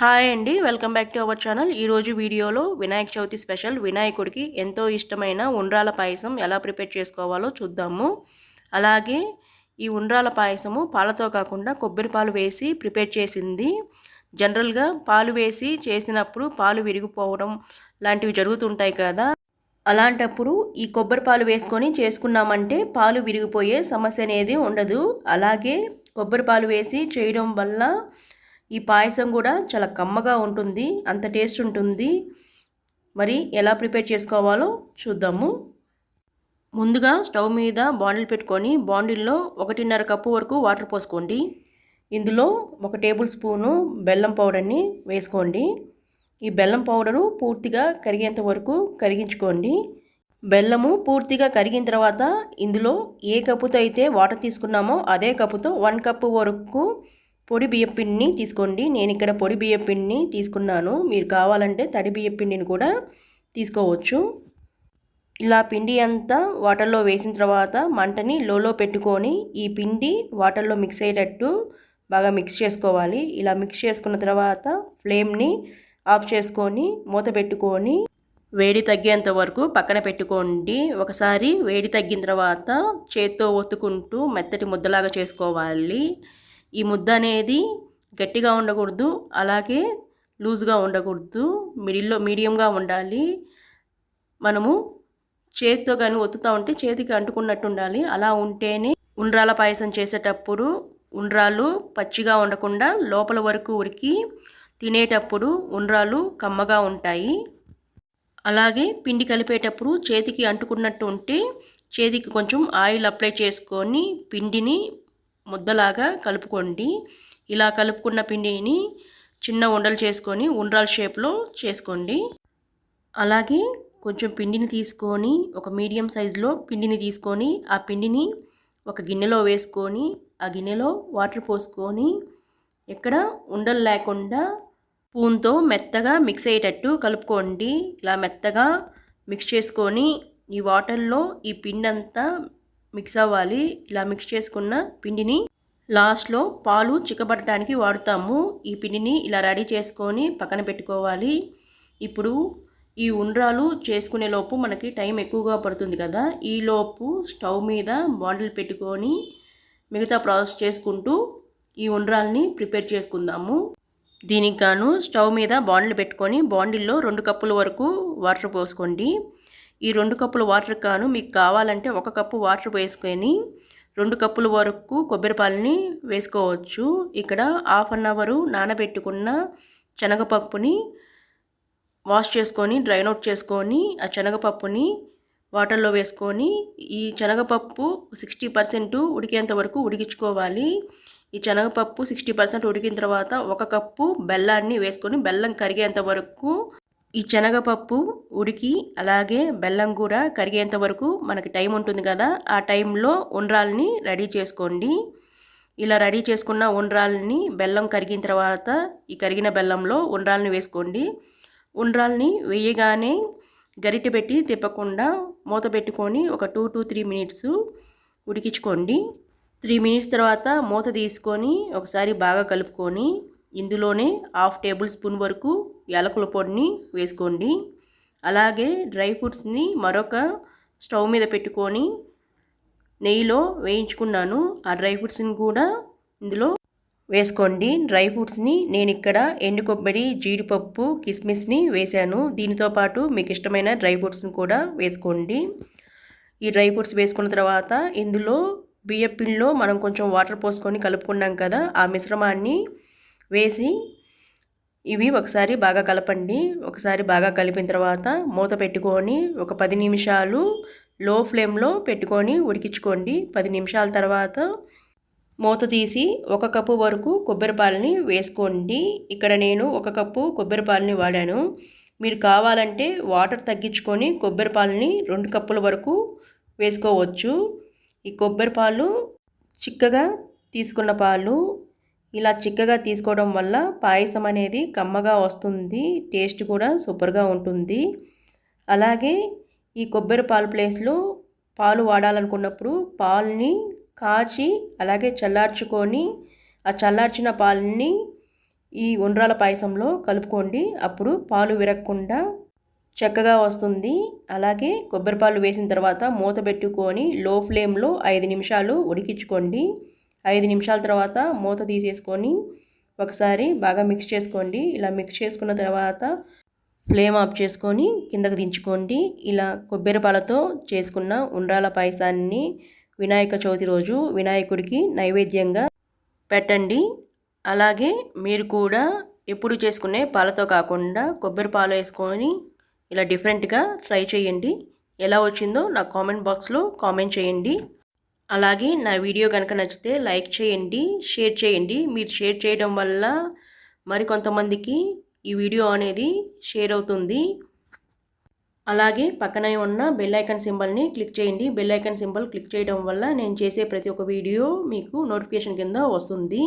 Hi అండి welcome back to our channel. ఈరోజు వీడియోలో వినాయక చవితి స్పెషల్. వినాయకుడికి ఎంతో ఇష్టమైన ఉండ్రాల పాయసం ఎలా ప్రిపేర్ చేసుకోవాలో చూద్దాము. అలాగే ఈ ఉండ్రాల పాయసము పాలతో కాకుండా కొబ్బరి పాలు వేసి ప్రిపేర్ చేసింది. జనరల్గా పాలు వేసి చేసినప్పుడు పాలు విరిగిపోవడం లాంటివి జరుగుతుంటాయి కదా. అలాంటప్పుడు ఈ కొబ్బరి పాలు వేసుకొని చేసుకున్నామంటే పాలు విరిగిపోయే సమస్య అనేది ఉండదు. అలాగే కొబ్బరి పాలు వేసి చేయడం వల్ల ఈ పాయసం కూడా చాలా కమ్మగా ఉంటుంది అంత టేస్ట్ ఉంటుంది. మరి ఎలా ప్రిపేర్ చేసుకోవాలో చూద్దాము. ముందుగా స్టవ్ మీద బాండిల్ పెట్టుకొని బాండిల్లో ఒకటిన్నర కప్పు వరకు వాటర్ పోసుకోండి. ఇందులో ఒక టేబుల్ స్పూను బెల్లం పౌడర్ని వేసుకోండి. ఈ బెల్లం పౌడరు పూర్తిగా కరిగేంత వరకు కరిగించుకోండి. బెల్లము పూర్తిగా కరిగిన తర్వాత ఇందులో ఏ కప్పుతో అయితే వాటర్ తీసుకున్నామో అదే కప్పుతో వన్ కప్పు వరకు పొడి బియ్యం పిండిని తీసుకోండి. నేను ఇక్కడ పొడి బియ్యం పిండిని తీసుకున్నాను. మీరు కావాలంటే తడి బియ్యం పిండిని కూడా తీసుకోవచ్చు. ఇలా పిండి అంతా వాటర్లో వేసిన తర్వాత మంటని లోలో పెట్టుకొని ఈ పిండి వాటర్లో మిక్స్ అయ్యేటట్టు బాగా మిక్స్ చేసుకోవాలి. ఇలా మిక్స్ చేసుకున్న తర్వాత ఫ్లేమ్ని ఆఫ్ చేసుకొని మూత పెట్టుకొని వేడి తగ్గేంత వరకు పక్కన పెట్టుకోండి. ఒకసారి వేడి తగ్గిన తర్వాత చేత్తో ఒత్తుకుంటూ మెత్తటి ముద్దలాగా చేసుకోవాలి. ఈ ముద్ద అనేది గట్టిగా ఉండకూడదు అలాగే లూజ్గా ఉండకూడదు. మిడిల్లో మీడియంగా ఉండాలి. మనము చేతితో కానీ ఒత్తుతూ ఉంటే చేతికి అంటుకున్నట్టు ఉండాలి. అలా ఉంటేనే ఉండ్రాల పాయసం చేసేటప్పుడు ఉండ్రాలు పచ్చిగా ఉండకుండా లోపల వరకు ఉడికి తినేటప్పుడు ఉండ్రాలు కమ్మగా ఉంటాయి. అలాగే పిండి కలిపేటప్పుడు చేతికి అంటుకున్నట్టు ఉంటే చేతికి కొంచెం ఆయిల్ అప్లై చేసుకొని పిండిని ముద్దలాగా కలుపుకోండి. ఇలా కలుపుకున్న పిండిని చిన్న ఉండలు చేసుకొని ఉండ్రాల షేప్లో చేసుకోండి. అలాగే కొంచెం పిండిని తీసుకొని ఒక మీడియం సైజులో పిండిని తీసుకొని ఆ పిండిని ఒక గిన్నెలో వేసుకొని ఆ గిన్నెలో వాటర్ పోసుకొని ఎక్కడ ఉండలు లేకుండా స్పూన్తో మెత్తగా మిక్స్ అయ్యేటట్టు కలుపుకోండి. ఇలా మెత్తగా మిక్స్ చేసుకొని ఈ వాటర్లో ఈ పిండి అంతా మిక్స్ అవ్వాలి. ఇలా మిక్స్ చేసుకున్న పిండిని లాస్ట్లో పాలు చిక్కబట్టడానికి వాడుతాము. ఈ పిండిని ఇలా రెడీ చేసుకొని పక్కన పెట్టుకోవాలి. ఇప్పుడు ఈ ఉండ్రాలు చేసుకునే లోపు మనకి టైం ఎక్కువగా పడుతుంది కదా. ఈ లోపు స్టవ్ మీద బాండిల్ పెట్టుకొని మిగతా ప్రాసెస్ చేసుకుంటూ ఈ ఉండ్రాల్ని ప్రిపేర్ చేసుకుందాము. దీనికి గాను స్టవ్ మీద బాండిల్ పెట్టుకొని బాండిల్లో రెండు కప్పుల వరకు వాటర్ పోసుకోండి. ఈ రెండు కప్పుల వాటర్ కాను మీకు కావాలంటే ఒక కప్పు వాటర్ వేసుకొని రెండు కప్పుల వరకు కొబ్బరి పాలని వేసుకోవచ్చు. ఇక్కడ హాఫ్ అన్ అవరు నానబెట్టుకున్న శనగపప్పుని వాష్ చేసుకొని డ్రైన్ అవుట్ చేసుకొని ఆ శనగపప్పుని వాటర్లో వేసుకొని ఈ శనగపప్పు సిక్స్టీ పర్సెంట్ ఉడికేంత వరకు ఉడికించుకోవాలి. ఈ శనగపప్పు సిక్స్టీ పర్సెంట్ ఉడికిన తర్వాత ఒక కప్పు బెల్లాన్ని వేసుకొని బెల్లం కరిగేంత వరకు ఈ శనగపప్పు ఉడికి అలాగే బెల్లం కూడా కరిగేంత వరకు మనకి టైం ఉంటుంది కదా ఆ టైంలో ఉండ్రాల్ని రెడీ చేసుకోండి. ఇలా రెడీ చేసుకున్న ఉండ్రాల్ని బెల్లం కరిగిన తర్వాత ఈ కరిగిన బెల్లంలో ఉండ్రాల్ని వేసుకోండి. ఉండ్రాల్ని వేయగానే గరిటె పెట్టి తిప్పకుండా మూత పెట్టుకొని ఒక టూ టు త్రీ మినిట్స్ ఉడికించుకోండి. త్రీ మినిట్స్ తర్వాత మూత తీసుకొని ఒకసారి బాగా కలుపుకొని ఇందులోనే హాఫ్ టేబుల్ స్పూన్ వరకు యాలకుల పొడిని వేసుకోండి. అలాగే డ్రై ఫ్రూట్స్ని మరొక స్టవ్ మీద పెట్టుకొని నెయ్యిలో వేయించుకున్నాను. ఆ డ్రై ఫ్రూట్స్ని కూడా ఇందులో వేసుకోండి. డ్రై ఫ్రూట్స్ని నేను ఇక్కడ ఎండు కొబ్బరి జీడిపప్పు కిస్మిస్ని వేశాను. దీనితో పాటు మీకు ఇష్టమైన డ్రై ఫ్రూట్స్ని కూడా వేసుకోండి. ఈ డ్రై ఫ్రూట్స్ వేసుకున్న తర్వాత ఇందులో బియ్య మనం కొంచెం వాటర్ పోసుకొని కలుపుకున్నాం కదా ఆ మిశ్రమాన్ని వేసి ఇవి ఒకసారి బాగా కలపండి. ఒకసారి బాగా కలిపిన తర్వాత మూత పెట్టుకొని ఒక పది నిమిషాలు లో ఫ్లేమ్లో పెట్టుకొని ఉడికించుకోండి. పది నిమిషాల తర్వాత మూత తీసి ఒక కప్పు వరకు కొబ్బరి పాలని వేసుకోండి. ఇక్కడ నేను ఒక కప్పు కొబ్బరి పాలని వాడాను. మీరు కావాలంటే వాటర్ తగ్గించుకొని కొబ్బరి పాలని రెండు కప్పుల వరకు వేసుకోవచ్చు. ఈ కొబ్బరి పాలు చిక్కగా తీసుకున్న పాలు ఇలా చిక్కగా తీసుకోవడం వల్ల పాయసం అనేది కమ్మగా వస్తుంది టేస్ట్ కూడా సూపర్గా ఉంటుంది. అలాగే ఈ కొబ్బరి పాలు ప్లేస్లో పాలు వాడాలనుకున్నప్పుడు పాలని కాచి అలాగే చల్లార్చుకొని ఆ చల్లార్చిన పాలని ఈ ఉండ్రాల పాయసంలో కలుపుకోండి. అప్పుడు పాలు విరగకుండా చక్కగా వస్తుంది. అలాగే కొబ్బరి పాలు వేసిన తర్వాత మూత పెట్టుకొని లో ఫ్లేమ్లో ఐదు నిమిషాలు ఉడికించుకోండి. ఐదు నిమిషాల తర్వాత మూత తీసేసుకొని ఒకసారి బాగా మిక్స్ చేసుకోండి. ఇలా మిక్స్ చేసుకున్న తర్వాత ఫ్లేమ్ ఆఫ్ చేసుకొని కిందకు దించుకోండి. ఇలా కొబ్బరి పాలతో చేసుకున్న ఉండ్రాల పాయసాన్ని వినాయక చవితి రోజు వినాయకుడికి నైవేద్యంగా పెట్టండి. అలాగే మీరు కూడా ఎప్పుడు చేసుకునే పాలతో కాకుండా కొబ్బరి పాలు వేసుకొని ఇలా డిఫరెంట్గా ట్రై చేయండి. ఎలా వచ్చిందో నా కామెంట్ బాక్స్లో కామెంట్ చేయండి. అలాగే నా వీడియో కనుక నచ్చితే లైక్ చేయండి షేర్ చేయండి. మీరు షేర్ చేయడం వల్ల మరికొంతమందికి ఈ వీడియో అనేది షేర్ అవుతుంది. అలాగే పక్కనే ఉన్న బెల్ ఐకాన్ సింబల్ని క్లిక్ చేయండి. బెల్ ఐకాన్ సింబల్ క్లిక్ చేయడం వల్ల నేను చేసే ప్రతి ఒక్క వీడియో మీకు నోటిఫికేషన్ కింద వస్తుంది.